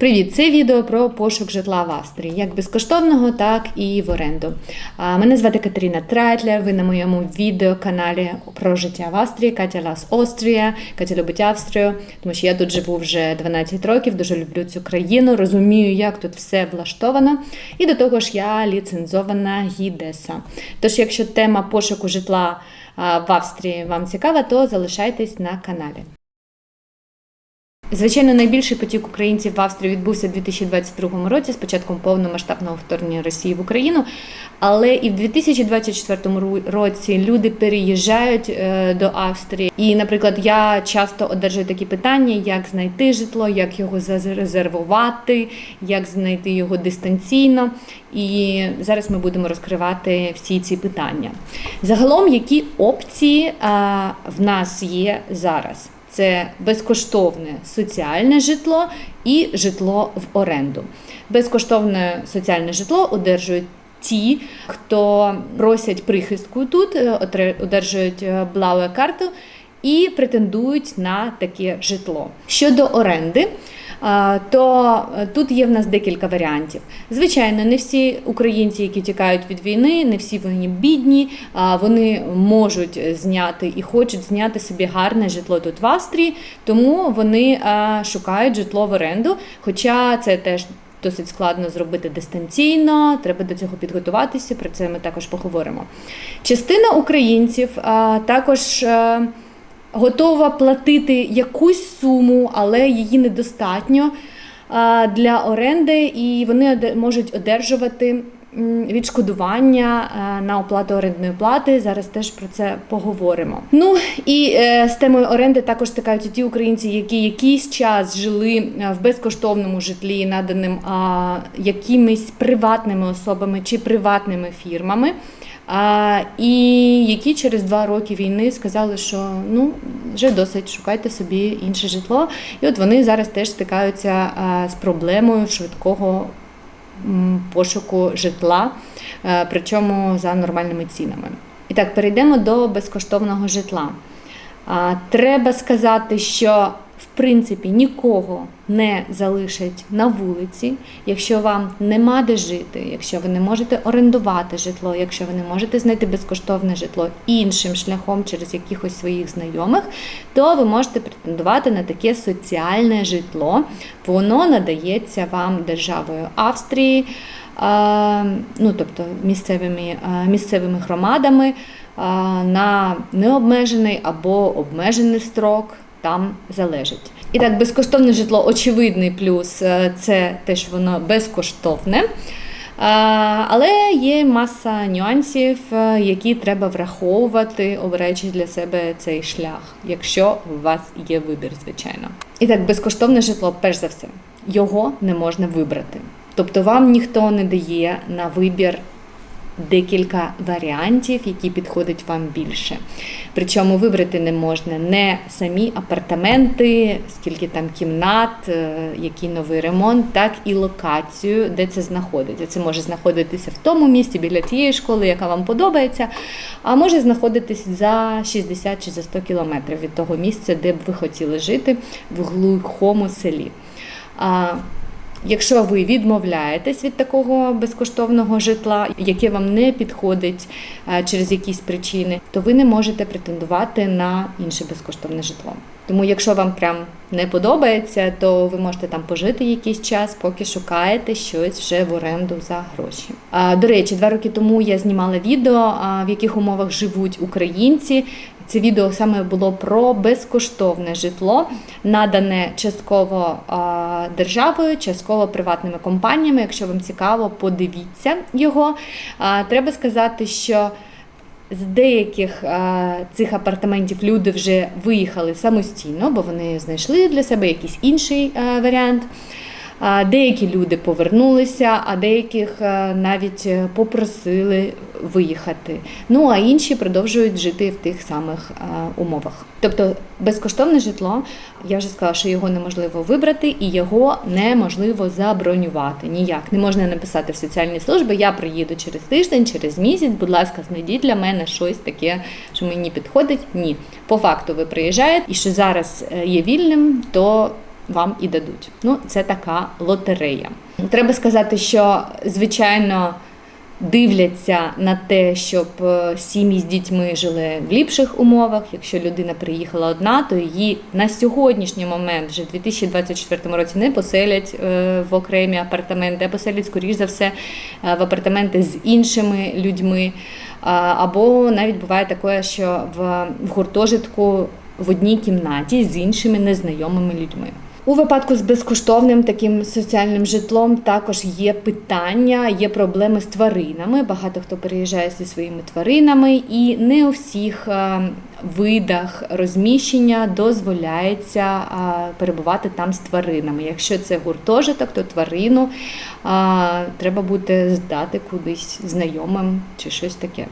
Привіт! Це відео про пошук житла в Австрії, як безкоштовного, так і в оренду. Мене звати Катерина Трайтлер. Ви на моєму відеоканалі про життя в Австрії. Катя Лас Острія. Катя любить Австрію, тому що я тут живу вже 12 років, дуже люблю цю країну, розумію, як тут все влаштовано. І до того ж, я ліцензована гідеса. Тож, якщо тема пошуку житла в Австрії вам цікава, то залишайтесь на каналі. Звичайно, найбільший потік українців в Австрію відбувся у 2022 році з початком повномасштабного вторгнення Росії в Україну. Але і в 2024 році люди переїжджають е, до Австрії. І, наприклад, я часто одержую такі питання: як знайти житло, як його зарезервувати, як знайти його дистанційно. І зараз ми будемо розкривати всі ці питання. Загалом, які опції е, в нас є зараз? Це безкоштовне соціальне житло і житло в оренду. Безкоштовне соціальне житло одержують ті, хто просять прихистку тут, е, одержують е, блауе карту і претендують на таке житло. Щодо оренди то е, тут є в нас декілька варіантів. Звичайно, не всі українці, які тікають від війни, не всі вони бідні, вони можуть зняти і хочуть зняти собі гарне житло тут в Австрії, тому вони шукають житло в оренду. Хоча це теж. Досить складно зробити дистанційно, треба до цього підготуватися. Про це ми також поговоримо. Частина українців а, також. А, готова платити якусь суму, але її недостатньо для оренди, і вони можуть одержувати. Відшкодування на оплату орендної плати. Зараз теж про це поговоримо. Ну і е, з темою оренди також стикаються ті українці, які якийсь час жили е, в безкоштовному житлі, наданим якимись приватними особами чи приватними фірмами а, І які через два роки війни сказали, що ну вже досить шукайте собі інше житло. І от вони зараз теж стикаються з проблемою швидкого пошуку житла, причому за нормальними цінами. І так, перейдемо до безкоштовного житла. Треба сказати, що принципі нікого не залишать на вулиці, якщо вам нема де жити, якщо ви не можете орендувати житло, якщо ви не можете знайти безкоштовне житло іншим шляхом через якихось своїх знайомих, то ви можете претендувати на таке соціальне житло. Воно надається вам державою Австрії, ну тобто місцевими, місцевими громадами на необмежений або обмежений строк там залежить. І так, безкоштовне житло, очевидний плюс е, це те, що воно безкоштовне. Е, але є маса нюансів, е, які треба враховувати, обираючи для себе цей шлях, якщо у вас є вибір, звичайно. І так, безкоштовне житло, перш за все, його не можна вибрати. Тобто вам ніхто не дає на вибір декілька варіантів, які підходять вам більше. Причому вибрати не можна не самі апартаменти, скільки там кімнат, е, який новий ремонт, так і локацію, де це знаходиться. Це може знаходитися в тому місці біля тієї школи, яка вам подобається, а може знаходитися за 60 чи за 100 кілометрів від того місця, де б ви хотіли жити в глухому селі. Якщо ви відмовляєтесь від такого безкоштовного житла, яке вам не підходить е, через якісь причини, то ви не можете претендувати на інше безкоштовне житло. Тому, якщо вам прям не подобається, то ви можете там пожити якийсь час, поки шукаєте щось вже в оренду за гроші. До речі, два роки тому я знімала відео, в яких умовах живуть українці. Це відео саме було про безкоштовне житло, надане частково державою, частково приватними компаніями. Якщо вам цікаво, подивіться його. Треба сказати, що з деяких а, цих апартаментів люди вже виїхали самостійно, бо вони знайшли для себе якийсь інший а, варіант. Деякі люди повернулися, а деяких е, навіть е, попросили виїхати. Ну а інші продовжують жити в тих самих е, умовах. Тобто безкоштовне житло, я вже сказала, що його неможливо вибрати і його неможливо забронювати. Ніяк не можна написати в соціальні служби. Я приїду через тиждень, через місяць. Будь ласка, знайдіть для мене щось таке, що мені підходить. Ні, по факту ви приїжджаєте, і що зараз є вільним, то вам і дадуть. Ну, це така лотерея. Треба сказати, що звичайно дивляться на те, щоб е, сім'ї з дітьми жили в ліпших умовах. Якщо людина приїхала одна, то її на сьогоднішній момент, вже в 2024 році, не поселять е, в окремі апартаменти, а поселять, скоріш за все, е, в апартаменти з іншими людьми. Або навіть буває таке, що в в гуртожитку в одній кімнаті з іншими незнайомими людьми. У випадку з безкоштовним таким соціальним житлом також є питання, є проблеми з тваринами. Багато хто переїжджає зі своїми тваринами, і не у всіх е, видах розміщення дозволяється е, перебувати там з тваринами. Якщо це гуртожиток, то тварину е, треба буде здати кудись знайомим чи щось таке.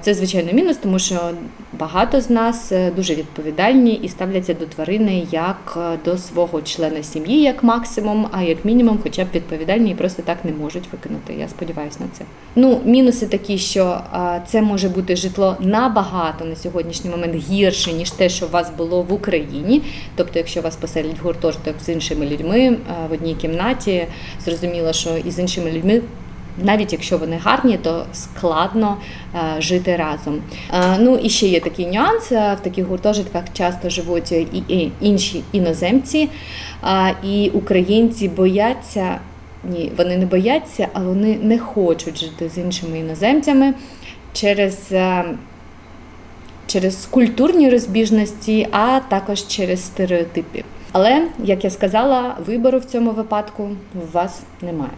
Це звичайно мінус, тому що багато з нас е, дуже відповідальні і ставляться до тварини як е, до свого члена сім'ї, як максимум, а як мінімум, хоча б відповідальні і просто так не можуть виконати. Я сподіваюся на це. Ну, мінуси такі, що це може бути житло набагато на сьогоднішній момент гірше ніж те, що у вас було в Україні. Тобто, якщо вас поселять в гуртожиток з іншими людьми в одній кімнаті, зрозуміло, що і з іншими людьми навіть якщо вони гарні, то складно е, жити разом. Е, ну і ще є такий нюанс: в таких гуртожитках часто живуть і інші іноземці, і українці бояться. Ні, вони не бояться, а вони не хочуть жити з іншими іноземцями через е, через культурні розбіжності, а також через стереотипи. Але, як я сказала, вибору в цьому випадку у вас немає.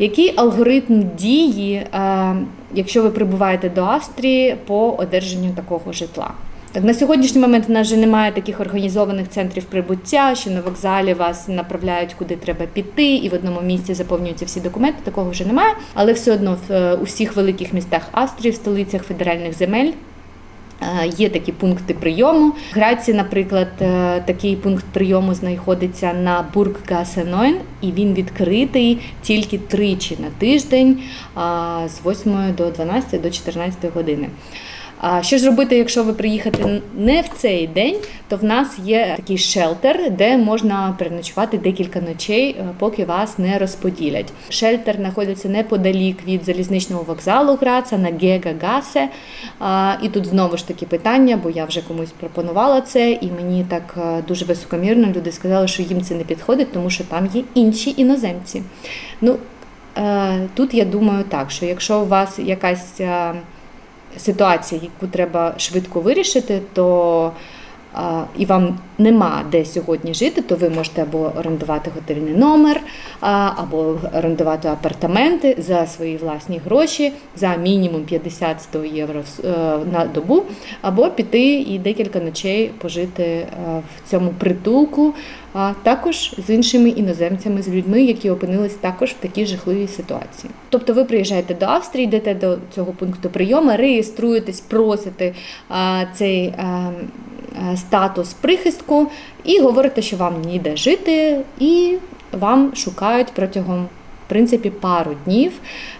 Який алгоритм дії, е, якщо ви прибуваєте до Австрії по одержанню такого житла? Так, на сьогоднішній момент в нас вже немає таких організованих центрів прибуття, що на вокзалі вас направляють куди треба піти, і в одному місці заповнюються всі документи. Такого вже немає. Але все одно в е, усіх великих містах Австрії, в столицях федеральних земель є такі пункти прийому. В Граці, наприклад, е, такий пункт прийому знаходиться на Бурггасенойн, і він відкритий тільки тричі на тиждень з 8 до 12 до 14 години. А що ж робити, якщо ви приїхати не в цей день, то в нас є такий шелтер, де можна переночувати декілька ночей, е, поки вас не розподілять. Шелтер знаходиться неподалік від залізничного вокзалу Граца на Гега-Гасе. І тут знову ж таки питання, бо я вже комусь пропонувала це, і мені так е, дуже високомірно люди сказали, що їм це не підходить, тому що там є інші іноземці. Ну, е, Тут я думаю так, що якщо у вас якась ситуація, яку треба швидко вирішити, то і вам нема де сьогодні жити, то ви можете або орендувати готельний номер, або орендувати апартаменти за свої власні гроші за мінімум 50-100 євро е, на добу, або піти і декілька ночей пожити е, в цьому притулку, а також з іншими іноземцями, з людьми, які опинились також в такій жахливій ситуації. Тобто ви приїжджаєте до Австрії, йдете до цього пункту прийому, реєструєтесь, просите цей. Е, статус прихистку і говорите, що вам ніде жити, і вам шукають протягом принципі, пару днів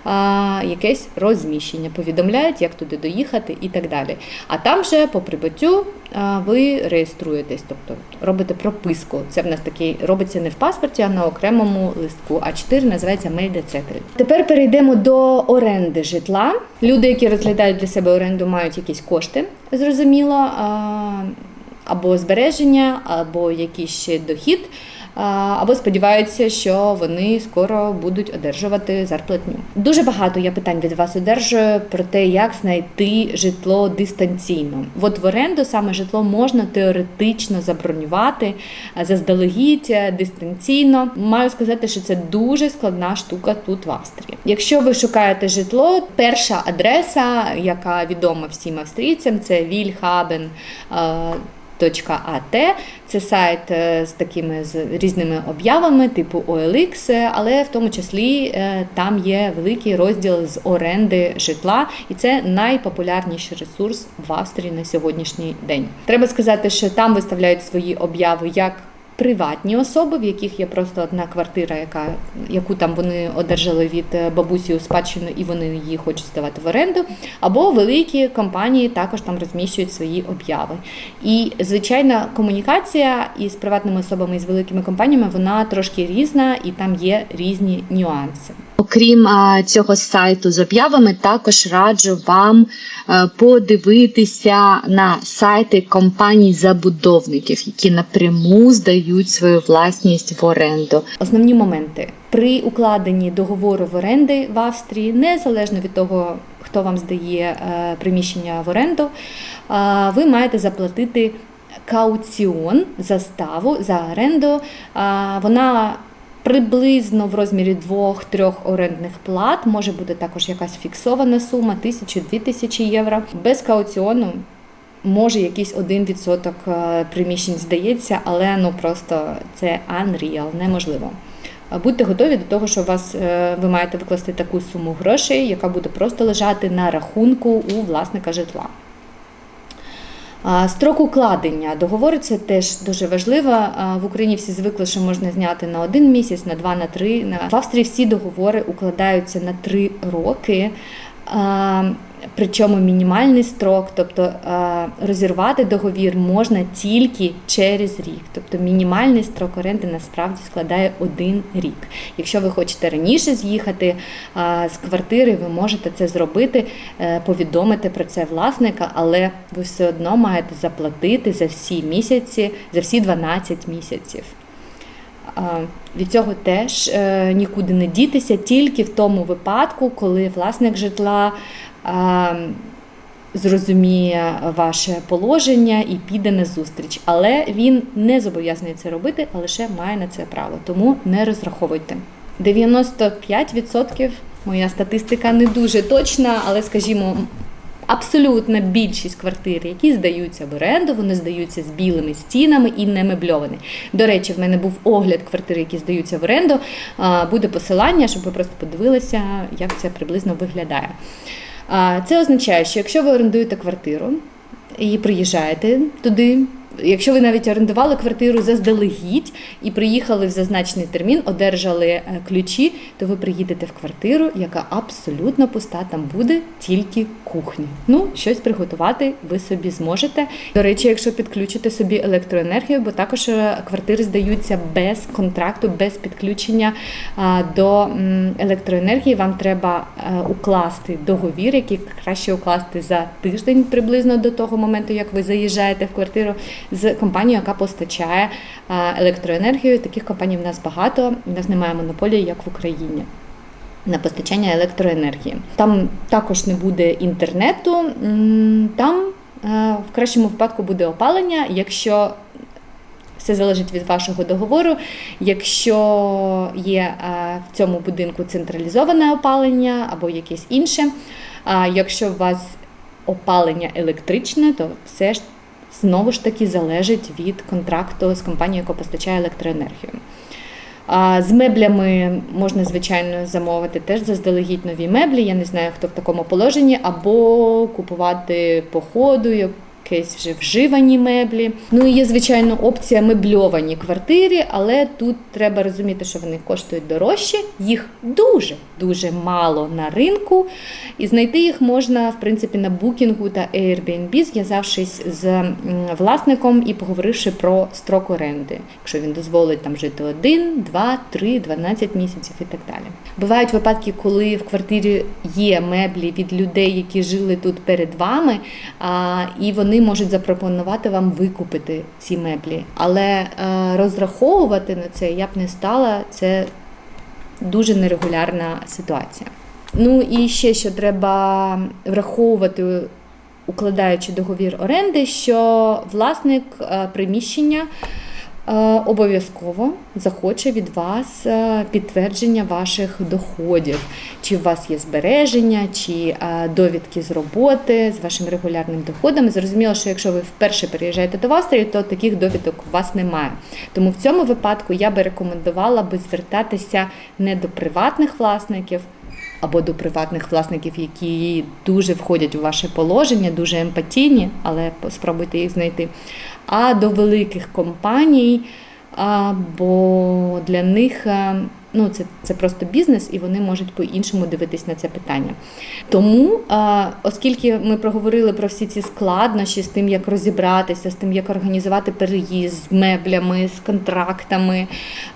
а, якесь розміщення, повідомляють, як туди доїхати і так далі. А там вже по прибуттю а, ви реєструєтесь, тобто робите прописку. Це в нас такий робиться не в паспорті, а на окремому листку. А4 називається Мельдецетель. Тепер перейдемо до оренди житла. Люди, які розглядають для себе оренду, мають якісь кошти, зрозуміло. А, або збереження, або якийсь ще дохід, або сподіваються, що вони скоро будуть одержувати зарплатню. Дуже багато я питань від вас одержую про те, як знайти житло дистанційно. От в оренду саме житло можна теоретично забронювати заздалегідь дистанційно. Маю сказати, що це дуже складна штука тут в Австрії. Якщо ви шукаєте житло, перша адреса, яка відома всім австрійцям, це Вільхабен. Це сайт е, з такими з різними об'явами, типу OLX, але в тому числі е, там є великий розділ з оренди житла, і це найпопулярніший ресурс в Австрії на сьогоднішній день. Треба сказати, що там виставляють свої обяви як приватні особи, в яких є просто одна квартира, яка яку там вони одержали від е, бабусі у спадщину, і вони її хочуть здавати в оренду. Або великі компанії також там розміщують свої обяви. І звичайна комунікація із приватними особами і з великими компаніями вона трошки різна, і там є різні нюанси. Окрім а, цього сайту з об'явами, також раджу вам е, подивитися на сайти компаній-забудовників, які напряму здають свою власність в оренду. Основні моменти при укладенні договору в оренди в Австрії, незалежно від того, хто вам здає е, приміщення в оренду, е, ви маєте заплатити кауціон заставу за оренду. Вона приблизно в розмірі двох-трьох орендних плат. Може бути також якась фіксована сума, тисячу-дві тисячі євро. Без кауціону може якийсь один відсоток е, приміщень здається, але ну просто це unreal, неможливо. Будьте готові до того, що вас е, ви маєте викласти таку суму грошей, яка буде просто лежати на рахунку у власника житла. Строк укладення договору це теж дуже важливо. В Україні всі звикли, що можна зняти на один місяць, на два, на три. В Австрії всі договори укладаються на три роки. Причому мінімальний строк, тобто розірвати договір можна тільки через рік. Тобто мінімальний строк оренди насправді складає один рік. Якщо ви хочете раніше з'їхати з квартири, ви можете це зробити, е, повідомити про це власника, але ви все одно маєте заплатити за всі місяці, за всі 12 місяців. Від цього теж е, нікуди не дітися, тільки в тому випадку, коли власник житла зрозуміє ваше положення і піде на зустріч. Але він не зобов'язаний це робити, а лише має на це право. Тому не розраховуйте. 95% моя статистика не дуже точна, але скажімо. Абсолютна більшість квартир, які здаються в оренду, вони здаються з білими стінами і не мебльовані. До речі, в мене був огляд квартир, які здаються в оренду. Буде посилання, щоб ви просто подивилися, як це приблизно виглядає. Це означає, що якщо ви орендуєте квартиру і приїжджаєте туди. Якщо ви навіть орендували квартиру заздалегідь і приїхали в зазначений термін, одержали е, ключі, то ви приїдете в квартиру, яка абсолютно пуста. Там буде тільки кухня. Ну, щось приготувати ви собі зможете. До речі, якщо підключите собі електроенергію, бо також е, квартири здаються без контракту, без підключення до електроенергії, вам треба е, укласти договір, який краще укласти за тиждень приблизно до того моменту, як ви заїжджаєте в квартиру з компанією, яка постачає електроенергію. Таких компаній в нас багато. У нас немає монополії, як в Україні. На постачання електроенергії. Там також не буде інтернету, там е, в кращому випадку буде опалення, якщо все залежить від вашого договору. Якщо є е, в цьому будинку централізоване опалення або якесь інше. Якщо у вас опалення електричне, то все ж знову ж таки залежить від контракту з компанією, яка постачає електроенергію. З меблями можна, звичайно, замовити теж заздалегідь нові меблі. Я не знаю, хто в такому положенні, або купувати по ходу якісь вже вживані меблі. Ну і є, звичайно, опція мебльовані квартири, але тут треба розуміти, що вони коштують дорожче. Їх дуже дуже мало на ринку, і знайти їх можна в принципі на букінгу та Airbnb, зв'язавшись з власником і поговоривши про строк оренди, якщо він дозволить там жити один, два, три, 12 місяців і так далі. Бувають випадки, коли в квартирі є меблі від людей, які жили тут перед вами, і вони можуть запропонувати вам викупити ці меблі. Але е, розраховувати на це я б не стала. Це дуже нерегулярна ситуація. Ну і ще що треба враховувати, укладаючи договір оренди, що власник е, приміщення обов'язково захоче від вас е, підтвердження ваших доходів, чи у вас є збереження, чи е, довідки з роботи з вашим регулярним доходом. Зрозуміло, що якщо ви вперше переїжджаєте до Австрії, то таких довідок у вас немає. Тому в цьому випадку я би рекомендувала би звертатися не до приватних власників. Або до приватних власників, які дуже входять у ваше положення, дуже емпатійні, але спробуйте їх знайти. А до великих компаній, бо для них а, ну, це, це просто бізнес, і вони можуть по-іншому дивитись на це питання. Тому, оскільки ми проговорили про всі ці складнощі з тим, як розібратися, з тим, як організувати переїзд з меблями, з контрактами,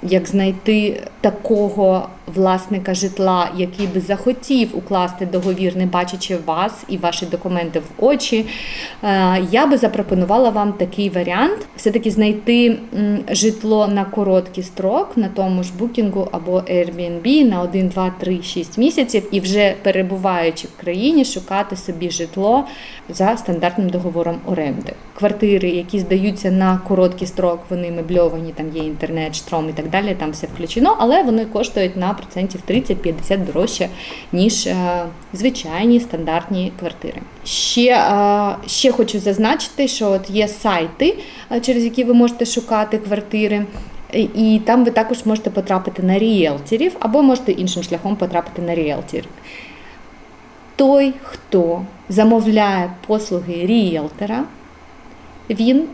як знайти такого власника житла, який би захотів укласти договір, не бачачи вас і ваші документи в очі, я би запропонувала вам такий варіант: все-таки знайти житло на короткий строк на тому ж букінгу або Airbnb на 1, 2, 3, 6 місяців, і вже перебуваючи в країні, шукати собі житло за стандартним договором оренди. Квартири, які здаються на короткий строк, вони мебльовані, там є інтернет, штром і так далі, там все включено, але вони коштують на процентів 30-50 дорожче, ніж е, звичайні стандартні квартири. Ще, е, ще хочу зазначити, що от є сайти, е, через які ви можете шукати квартири. І- там ви також можете потрапити на ріелторів, або можете іншим шляхом потрапити на ріелтерів. Той, хто замовляє послуги ріелтера, він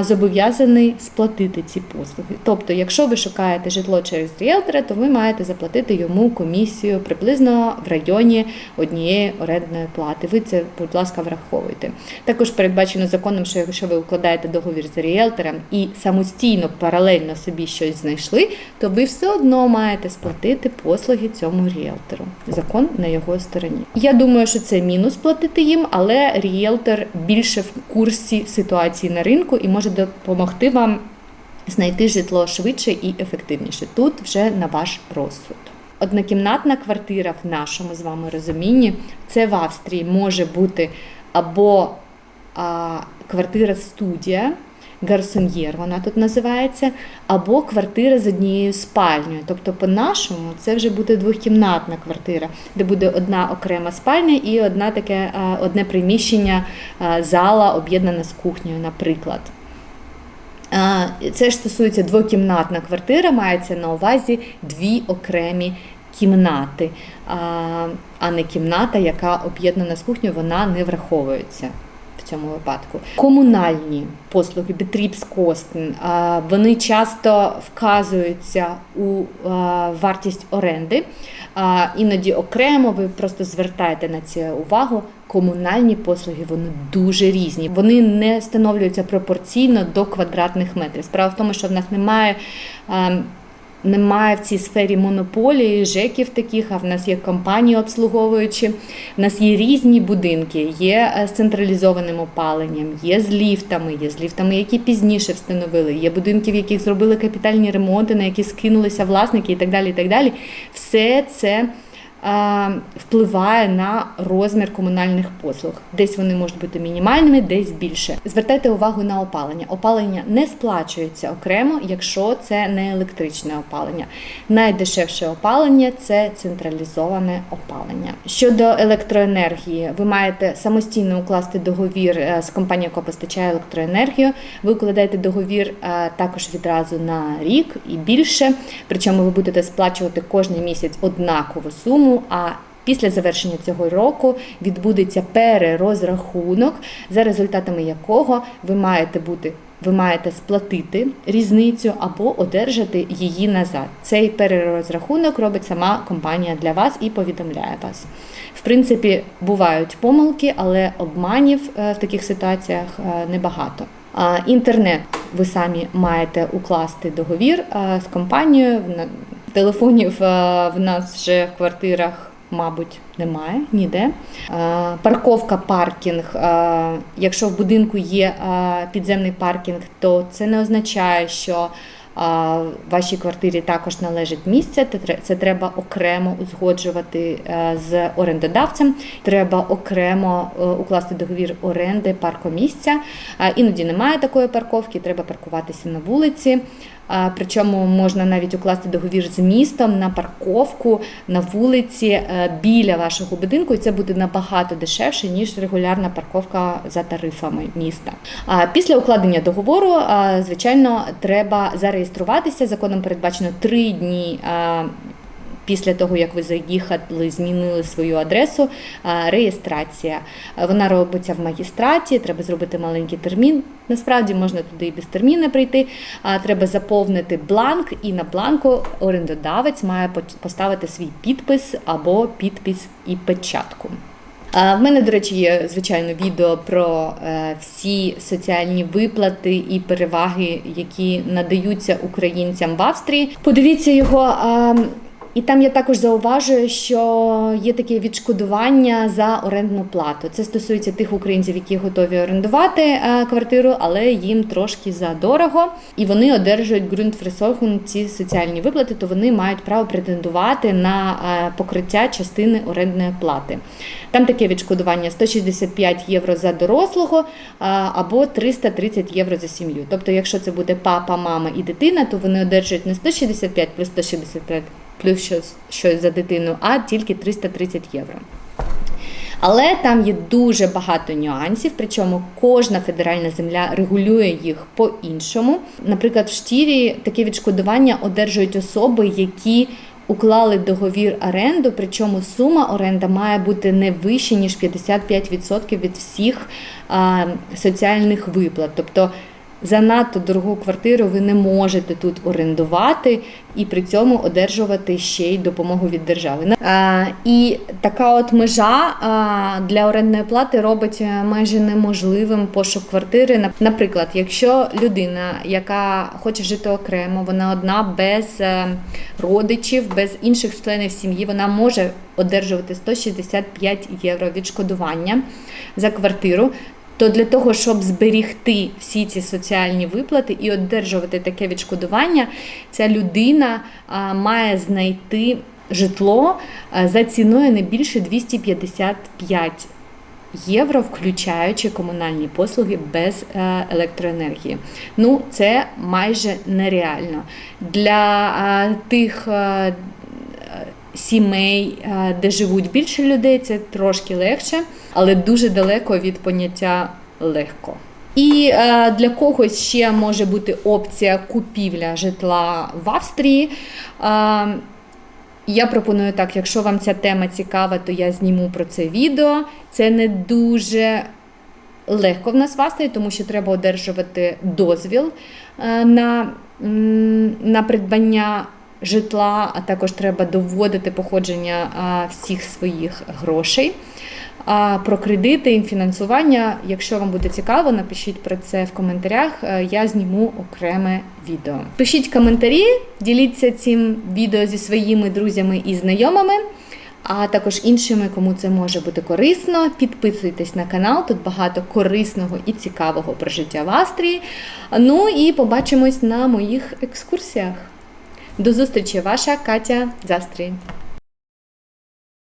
зобов'язаний сплатити ці послуги. Тобто, якщо ви шукаєте житло через ріелтора, то ви маєте заплатити йому комісію приблизно в районі однієї орендної плати. Ви це, будь ласка, враховуйте. Також передбачено законом, що якщо ви укладаєте договір з ріелтором і самостійно паралельно собі щось знайшли, то ви все одно маєте сплатити послуги цьому ріелтору. Закон на його стороні. Я думаю, що це мінус платити їм, але ріелтор більше в курсі ситуації на ринку і може допомогти вам знайти житло швидше і ефективніше. Тут вже на ваш розсуд. Однокімнатна квартира в нашому з вами розумінні це в Австрії може бути або а, квартира-студія, гарсоньєр, вона тут називається, або квартира з однією спальнею. Тобто, по-нашому, це вже буде двохкімнатна квартира, де буде одна окрема спальня і одна таке, одне приміщення, зала об'єднана з кухнею, наприклад. Це ж стосується двокімнатна квартира, мається на увазі дві окремі кімнати, а не кімната, яка об'єднана з кухнею, вона не враховується. В цьому випадку комунальні послуги, Betriebskosten, вони часто вказуються у вартість оренди. Іноді окремо ви просто звертаєте на це увагу. Комунальні послуги вони дуже різні. Вони не встановлюються пропорційно до квадратних метрів. Справа в тому, що в нас немає. Ем, Немає в цій сфері монополії, ЖЕКів таких, а в нас є компанії обслуговуючі. В нас є різні будинки, є е, з централізованим опаленням, є з ліфтами, є з ліфтами, які пізніше встановили, є будинки, в яких зробили капітальні ремонти, на які скинулися власники і так далі. І так далі. Все це впливає на розмір комунальних послуг. Десь вони можуть бути мінімальними, десь більше. Звертайте увагу на опалення. Опалення не сплачується окремо, якщо це не електричне опалення. Найдешевше опалення це централізоване опалення. Щодо електроенергії, ви маєте самостійно укласти договір е, з компанією, яка постачає електроенергію. Ви укладаєте договір е, також відразу на рік і більше. Причому ви будете сплачувати кожен місяць однакову суму. А Після завершення цього року відбудеться перерозрахунок, за результатами якого ви маєте бути. Ви маєте сплатити різницю або одержати її назад. Цей перерозрахунок робить сама компанія для вас і повідомляє вас. В принципі, бувають помилки, але обманів е, в таких ситуаціях е, небагато. Інтернет ви самі маєте укласти договір е, з компанією. Телефонів е, в нас вже в квартирах. Мабуть, немає ніде. Е, Парковка, паркінг. е, Якщо в будинку є підземний паркінг, то це не означає, що вашій квартирі також належить місце. Це треба окремо узгоджувати з орендодавцем. Треба окремо укласти договір оренди паркомісця. Іноді немає такої парковки, треба паркуватися на вулиці. Причому можна навіть укласти договір з містом на парковку на вулиці е, біля вашого будинку, і це буде набагато дешевше, ніж регулярна парковка за тарифами міста. А після укладення договору, звичайно, треба зареєструватися. Законом передбачено три дні. Після того, як ви заїхали, змінили свою адресу, реєстрація. Вона робиться в магістраті, треба зробити маленький термін. Насправді можна туди і без терміна прийти. Треба заповнити бланк, і на бланку орендодавець має поставити свій підпис або підпис і печатку. В мене, до речі, є звичайно відео про е, всі соціальні виплати і переваги, які надаються українцям в Австрії. Подивіться його. І там я також зауважую, що є таке відшкодування за орендну плату. Це стосується тих українців, які готові орендувати е, квартиру, але їм трошки задорого, і вони одержують ґрунтфресоргун ці соціальні виплати, то вони мають право претендувати на е, покриття частини орендної плати. Там таке відшкодування 165 євро за дорослого а, або 330 євро за сім'ю. Тобто, якщо це буде папа, мама і дитина, то вони одержують не 165 плюс 165 плюс щось, щось за дитину, а тільки 330 євро. Але там є дуже багато нюансів, причому кожна федеральна земля регулює їх по-іншому. Наприклад, в Штірі таке відшкодування одержують особи, які уклали договір оренду, причому сума оренда має бути не вище, ніж 55% від всіх а, соціальних виплат. Тобто занадто дорогу квартиру ви не можете тут орендувати і при цьому одержувати ще й допомогу від держави. І така от межа для орендної плати робить е, майже неможливим пошук квартири. Наприклад, якщо людина, яка хоче жити окремо, вона одна без е, родичів, без інших членів сім'ї, вона може одержувати 165 євро відшкодування за квартиру то для того, щоб зберігти всі ці соціальні виплати і одержувати таке відшкодування, ця людина має знайти житло за ціною не більше 255 євро, включаючи комунальні послуги без е, електроенергії. Ну, це майже нереально. Для тих. е, Сімей, е, де живуть більше людей, це трошки легше, але дуже далеко від поняття легко. І е, для когось ще може бути опція купівля житла в Австрії. Е, я пропоную так, якщо вам ця тема цікава, то я зніму про це відео. Це не дуже легко в нас в Австрії, тому що треба одержувати дозвіл е, на, на придбання житла, а також треба доводити походження всіх своїх грошей. А про кредити і фінансування, якщо вам буде цікаво, напишіть про це в коментарях. е, Я зніму окреме відео. Пишіть коментарі, діліться цим відео зі своїми друзями і знайомими, а також іншими, кому це може бути корисно. Підписуйтесь на канал, тут багато корисного і цікавого про життя в Австрії. Ну і побачимось на моїх екскурсіях. До зустрічі, ваша Катя з Австрії.